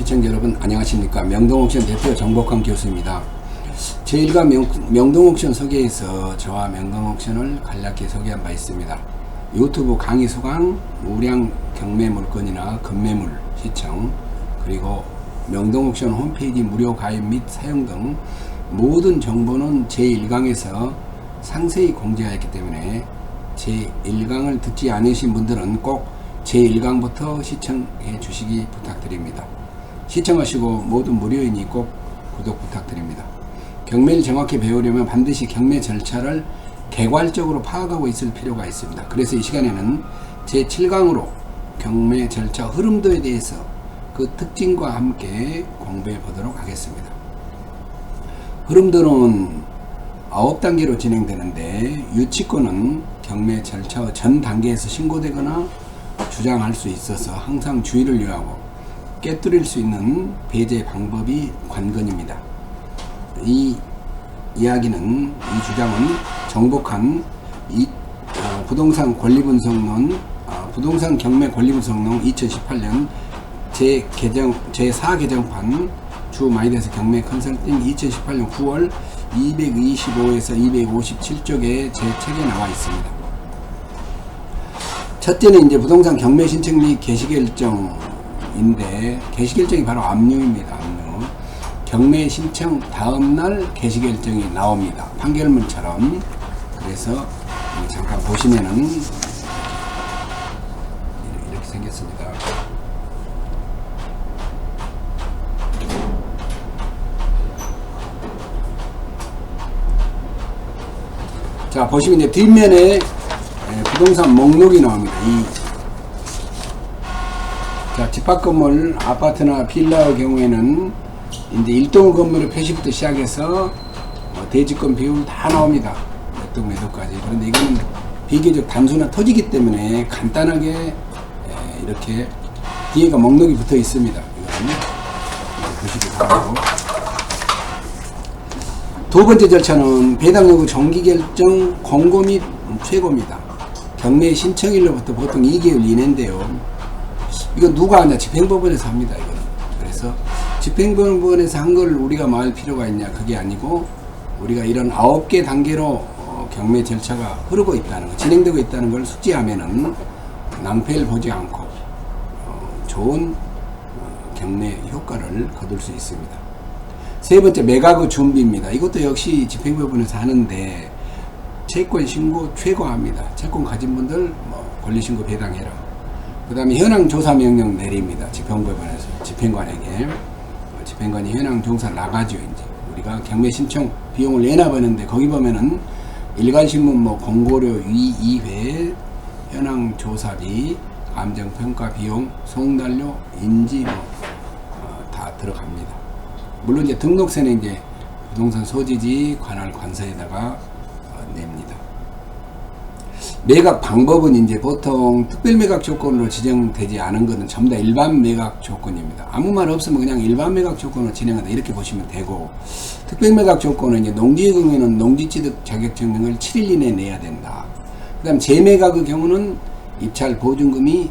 시청자 여러분 안녕하십니까? 명동옥션 대표 정복환 교수입니다. 제1가 명, 명동옥션 소개에서 저와 명동옥션을 간략히 소개한 바 있습니다. 유튜브 강의 소강 우량 경매 물건이나 급매물 시청 그리고 명동옥션 홈페이지 무료 가입 및 사용 등 모든 정보는 제1강에서 상세히 공개하였기 때문에 제1강을 듣지 않으신 분들은 꼭 제1강부터 시청해 주시기 부탁드립니다. 시청하시고 모두 무료이니 꼭 구독 부탁드립니다. 경매를 정확히 배우려면 반드시 경매 절차를 개괄적으로 파악하고 있을 필요가 있습니다. 그래서 이 시간에는 제7강으로 경매 절차 흐름도에 대해서 그 특징과 함께 공부해 보도록 하겠습니다. 흐름도는 9단계로 진행되는데 유치권은 경매 절차 전 단계에서 신고되거나 주장할 수 있어서 항상 주의를 요하고 깨뜨릴 수 있는 배제 방법이 관건입니다. 이 이야기는 이 주장은 정복한 이 어, 부동산 권리분석론 어, 부동산 경매 권리분석론 2018년 제 개정 제4 개정판 주 마이데스 경매 컨설팅 2018년 9월 225에서 257쪽에 제 책에 나와 있습니다. 첫째는 이제 부동산 경매 신청 및 개시 결정 인데 개시 결정이 바로 압류입니다. 압류. 경매 신청 다음 날 개시 결정이 나옵니다. 판결문처럼. 그래서 잠깐 보시면은 이렇게 생겼습니다. 자 보시면 이제 뒷면에 예, 부동산 목록이 나옵니다. 이 자, 집합 건물, 아파트나 빌라의 경우에는 이제 일동 건물의 표시부터 시작해서 어, 대지권 비율 다 나옵니다. 몇 동, 몇 호까지. 그런데 이거는 비교적 단순한 토지기 때문에 간단하게 예, 이렇게 뒤에가 목록이 붙어 있습니다. 이거는 보시기 바라고. 두 번째 절차는 배당 여부 정기 결정 공고 및 최고입니다. 경매 신청일로부터 보통 2개월 이내인데요. 이거 누가 하냐? 집행법원에서 합니다. 이거는. 그래서 집행법원에서 한걸 우리가 말 필요가 있냐? 그게 아니고 우리가 이런 9개 단계로 어, 경매 절차가 흐르고 있다는 거, 진행되고 있다는 걸 숙지하면은 낭패를 보지 않고 어, 좋은 어, 경매 효과를 거둘 수 있습니다. 세 번째 매각의 준비입니다. 이것도 역시 집행법원에서 하는데 채권 신고 최고합니다. 채권 가진 분들 뭐 권리신고 배당해라. 그 다음에 현황 조사 명령 내립니다. 집행법원에서 집행관에게 어, 집행관이 현황 조사 나가죠. 이제 우리가 경매 신청 비용을 내놔보는데 거기 보면은 일간신문 뭐 공고료 위 2회 현황 조사비 감정평가 비용 송달료 인지 뭐다 어, 들어갑니다. 물론 이제 등록세는 이제 부동산 소지지 관할 관서에다가 어, 냅니다. 매각 방법은 이제 보통 특별 매각 조건으로 지정되지 않은 것은 전부 다 일반 매각 조건입니다. 아무 말 없으면 그냥 일반 매각 조건으로 진행한다 이렇게 보시면 되고 특별 매각 조건은 이제 농지의 경우에는 농지취득 자격증명을 7일 이내에 내야 된다. 그 다음 재매각의 경우는 입찰 보증금이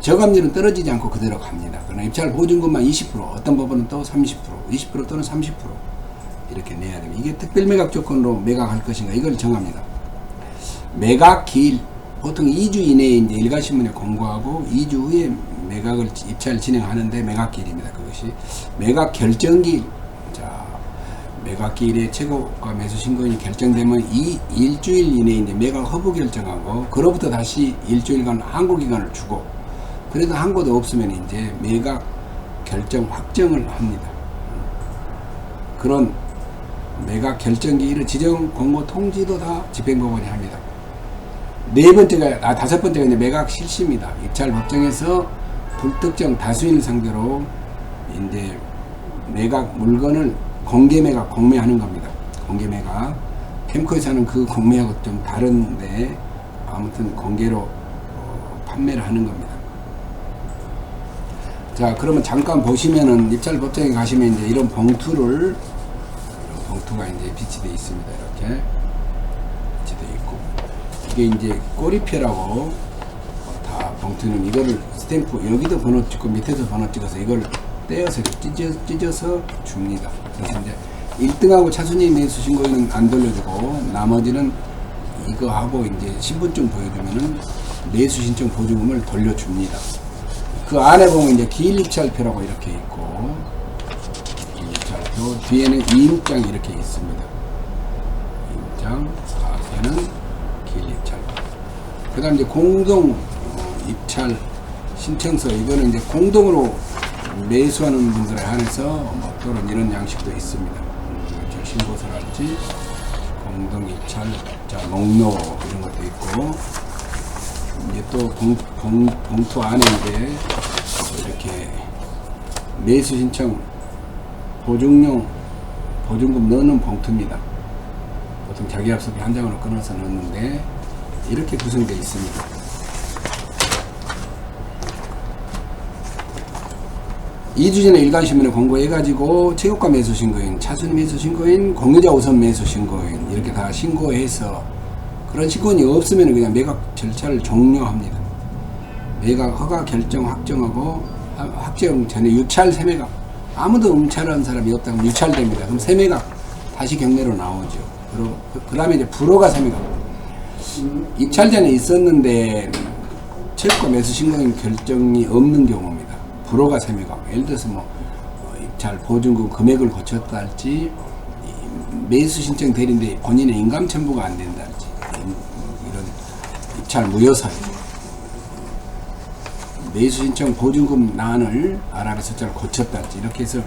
저감률은 떨어지지 않고 그대로 갑니다. 그러나 입찰 보증금만 20% 어떤 법원은 또 30% 20% 또는 30% 이렇게 내야 됩니다. 이게 특별 매각 조건으로 매각할 것인가 이걸 정합니다. 매각 기일 보통 2주 이내에 이제 일가신문에 공고하고 2주 후에 매각을 입찰 진행하는데 매각 기일입니다. 그것이 매각 결정 기일 자 매각 기일에 최고가 매수 신고인이 결정되면 이 일주일 이내에 이제 매각 허브 결정하고 그로부터 다시 일주일간 항고 기간을 주고 그래도 항고도 없으면 이제 매각 결정 확정을 합니다. 그런 매각 결정 기일을 지정 공고 통지도 다 집행법원이 합니다. 네 번째가 아 다섯 번째가 이제 매각 실시입니다. 입찰 법정에서 불특정 다수인을 상대로 이제 매각 물건을 공개 매각 공매하는 겁니다. 공개 매각 캠코에서 하는 그 공매하고 좀 다른데 아무튼 공개로 어, 판매를 하는 겁니다. 자 그러면 잠깐 보시면은 입찰 법정에 가시면 이제 이런 봉투를 봉투가 이제 비치되어 있습니다. 이렇게 비치되어 있고 이게 이제 꼬리표라고 다 봉투는 이거를 스탬프 여기도 번호 찍고 밑에도 번호 찍어서 이걸 떼어서 찢어, 찢어서 줍니다. 그래서 이제 1등하고 차순위 매수 신고인은 안 돌려주고 나머지는 이거 하고 이제 신분증 보여주면은 매수 신청 보증금을 돌려줍니다. 그 안에 보면 이제 기일입찰표라고 이렇게 있고 기일입찰표 뒤에는 이임장이 이렇게 있습니다. 이임장 앞에는 기일입찰표. 그다음 이제 공동 어, 입찰 신청서 이거는 이제 공동으로 매수하는 분들에 한해서 뭐 또는 이런 양식도 있습니다. 신고서랄지 공동 입찰 자 목록 이런 것도 있고 이제 또 봉, 봉, 봉투 안에 이제 이렇게 매수 신청 보증용 보증금 넣는 봉투입니다. 보통 자기합석비 한 장으로 끊어서 넣는데 이렇게 구성되어 있습니다. 이주 전에 일간신문에 공고해가지고 체육관 매수 신고인, 차순 매수 신고인, 공유자 우선 매수 신고인 이렇게 다 신고해서 그런 신고인이 없으면 그냥 매각 절차를 종료합니다. 매각 허가 결정 확정하고 하- 확정 전에 유찰 세매각 아무도 음찰한 사람이 없다면 유찰됩니다. 그럼 세매각 다시 경매로 나오죠. 그리고 그- 그다음에 이제 불허가 세매각 입찰 전에 있었는데 체육관 매수 신고인 결정이 없는 경우입니다. 불허가 세매각 예를 들어서 뭐 어, 입찰 보증금 금액을 거쳤다 할지 이 매수 신청 대리인데 본인의 인감 첨부가 안 된다 할지 이- 이런 입찰 무효사유 매수 신청 보증금 난을 아랍의 숫자를 고쳤다 할지 이렇게 해서 어,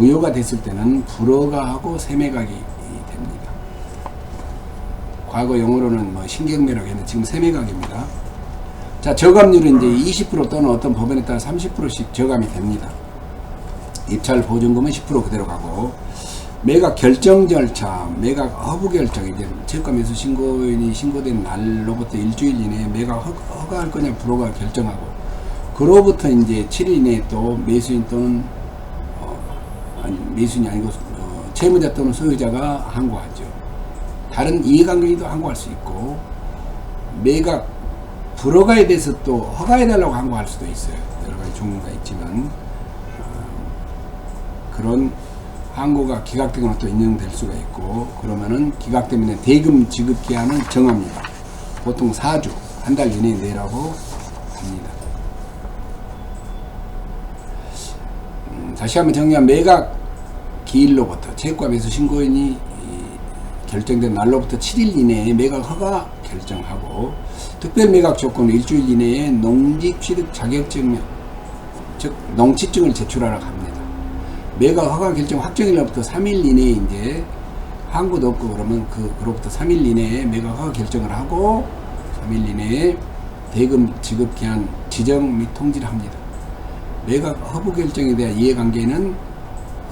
무효가 됐을 때는 불허가 하고 세매각이 됩니다. 과거 용어로는 뭐 신경매라고 했는데 지금 세매각입니다. 자, 저감률은 이제 20% 또는 어떤 법원에 따라 30%씩 저감이 됩니다. 입찰 보증금은 10% 그대로 가고 매각 결정 절차, 매각 허브 결정 이제 체육관에서 신고인이 신고된 날로부터 일주일 이내에 매각 허, 허가할 거냐 불허가 결정하고 그로부터 이제 7일 이내에 또 매수인 또는 어, 아니 매수인이 아니고 어, 채무자 또는 소유자가 항고하죠. 다른 이해관계인도 항고할 수 있고 매각 불허가에 대해서 또 허가해달라고 항고할 수도 있어요. 여러 가지 종류가 있지만 어, 그런 항고가 기각되거나 또 인용될 수가 있고 그러면은 기각되면 대금 지급 기한을 정합니다. 보통 4주 한 달 이내에 내라고 합니다. 음, 다시 한번 정리하면 매각 기일로부터 체육관에서 신고인이 이 결정된 날로부터 7일 이내에 매각 허가 결정하고 특별 매각 조건은 일주일 이내에 농지 취득 자격증명 즉 농취증을 제출하라고 합니다. 매각 허가 결정 확정일로부터 3일 이내에 이제 항고도 없고 그러면 그 그로부터 3일 이내에 매각 허가 결정을 하고 3일 이내에 대금 지급 기한 지정 및 통지를 합니다. 매각 허브 결정에 대한 이해관계는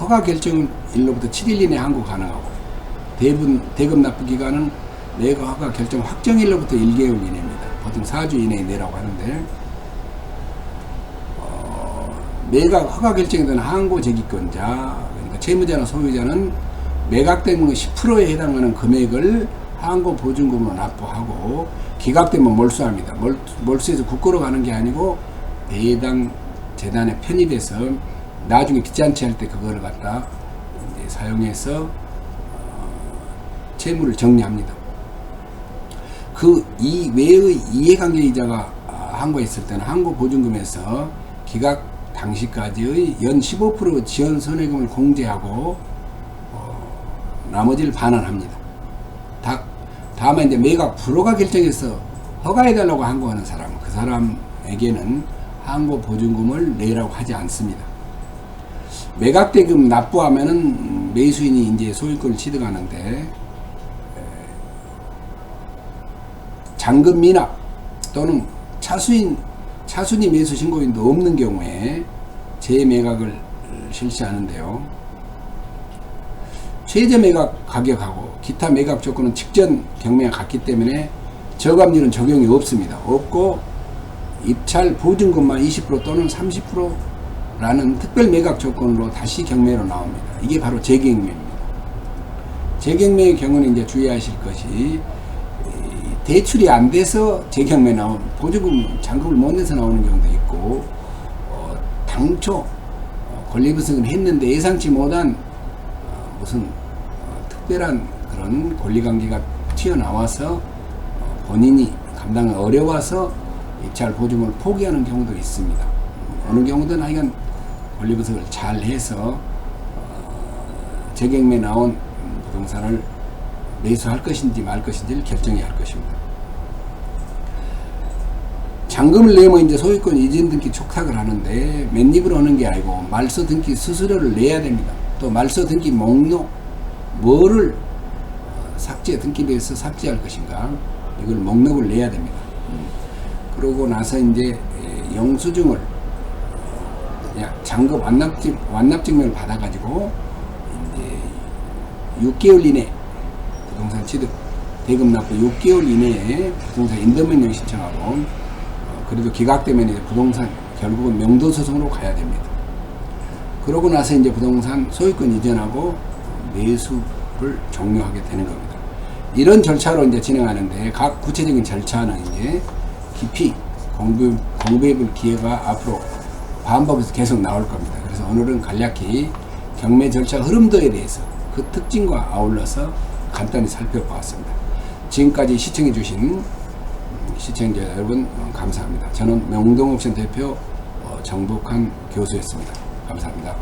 허가 결정 일로부터 7일 이내 항고 가능하고 대분 대금 납부 기간은 매각 허가 결정 확정일로부터 1개월 이내입니다. 보통 4주 이내에 내라고 하는데 어, 매각 허가 결정에 대한 항고 제기권자 그러니까 채무자나 소유자는 매각된 10%에 해당하는 금액을 항고 보증금으로 납부하고 기각되면 몰수합니다. 몰, 몰수해서 국고로 가는 게 아니고 배당 재단에 편입해서 나중에 귀찮지 할때 그거를 갖다 이제 사용해서 어, 채무를 정리합니다. 그 이 외의 이해관계 이자가 아, 항고했을 때는 항고 보증금에서 기각 당시까지의 연 15% 지원 손해금을 공제하고 어, 나머지를 반환합니다. 다, 다만 이제 매각 불허가 결정해서 허가해달라고 항고하는 사람, 그 사람에게는 항고 보증금을 내라고 하지 않습니다. 매각대금 납부하면은 매수인이 이제 소유권을 취득하는데 잔금 미납 또는 차수인 차순위 매수 신고인도 없는 경우에 재매각을 실시하는데요. 최저 매각 가격하고 기타 매각 조건은 직전 경매가 같기 때문에 저감률은 적용이 없습니다. 없고 입찰 보증금만 20% 또는 30% 라는 특별 매각 조건으로 다시 경매로 나옵니다. 이게 바로 재경매입니다. 재경매의 경우는 이제 주의하실 것이 이 대출이 안 돼서 재경매 나온 보증금 잔금을 못 내서 나오는 경우도 있고 어, 당초 어, 권리부승을 했는데 예상치 못한 어, 무슨 어, 특별한 그런 권리관계가 튀어나와서 어, 본인이 감당이 어려워서 입찰 보증을 포기하는 경우도 있습니다. 음, 어느 경우든 하여간 권리부승을 잘 해서 어, 재경매에 나온 음, 부동산을 매수할 것인지 말 것인지를 결정해야 할 것입니다. 잔금을 내면 이제 소유권 이전 등기 촉탁을 하는데 맨입으로 하는 게 아니고 말소 등기 수수료를 내야 됩니다. 또 말소 등기 목록 뭐를 어, 삭제 등기부에서 삭제할 것인가 이걸 목록을 내야 됩니다. 음. 그러고 나서 이제 에, 영수증을 잔금 완납증 완납증명을 받아가지고 이제 6개월 이내 부동산 취득 대금 납부 6개월 이내에 부동산 인도명령 신청하고 어, 그래도 기각되면 이제 부동산 결국은 명도 소송으로 가야 됩니다. 그러고 나서 이제 부동산 소유권 이전하고 매수를 종료하게 되는 겁니다. 이런 절차로 이제 진행하는데 각 구체적인 절차는 이제 깊이 공부, 공부해 볼 기회가 앞으로 반복해서 계속 나올 겁니다. 그래서 오늘은 간략히 경매 절차 흐름도에 대해서 그 특징과 아울러서 간단히 살펴보았습니다. 지금까지 시청해 주신 음, 시청자 여러분 어, 감사합니다. 저는 명동옵션 대표 어, 정복한 교수였습니다. 감사합니다.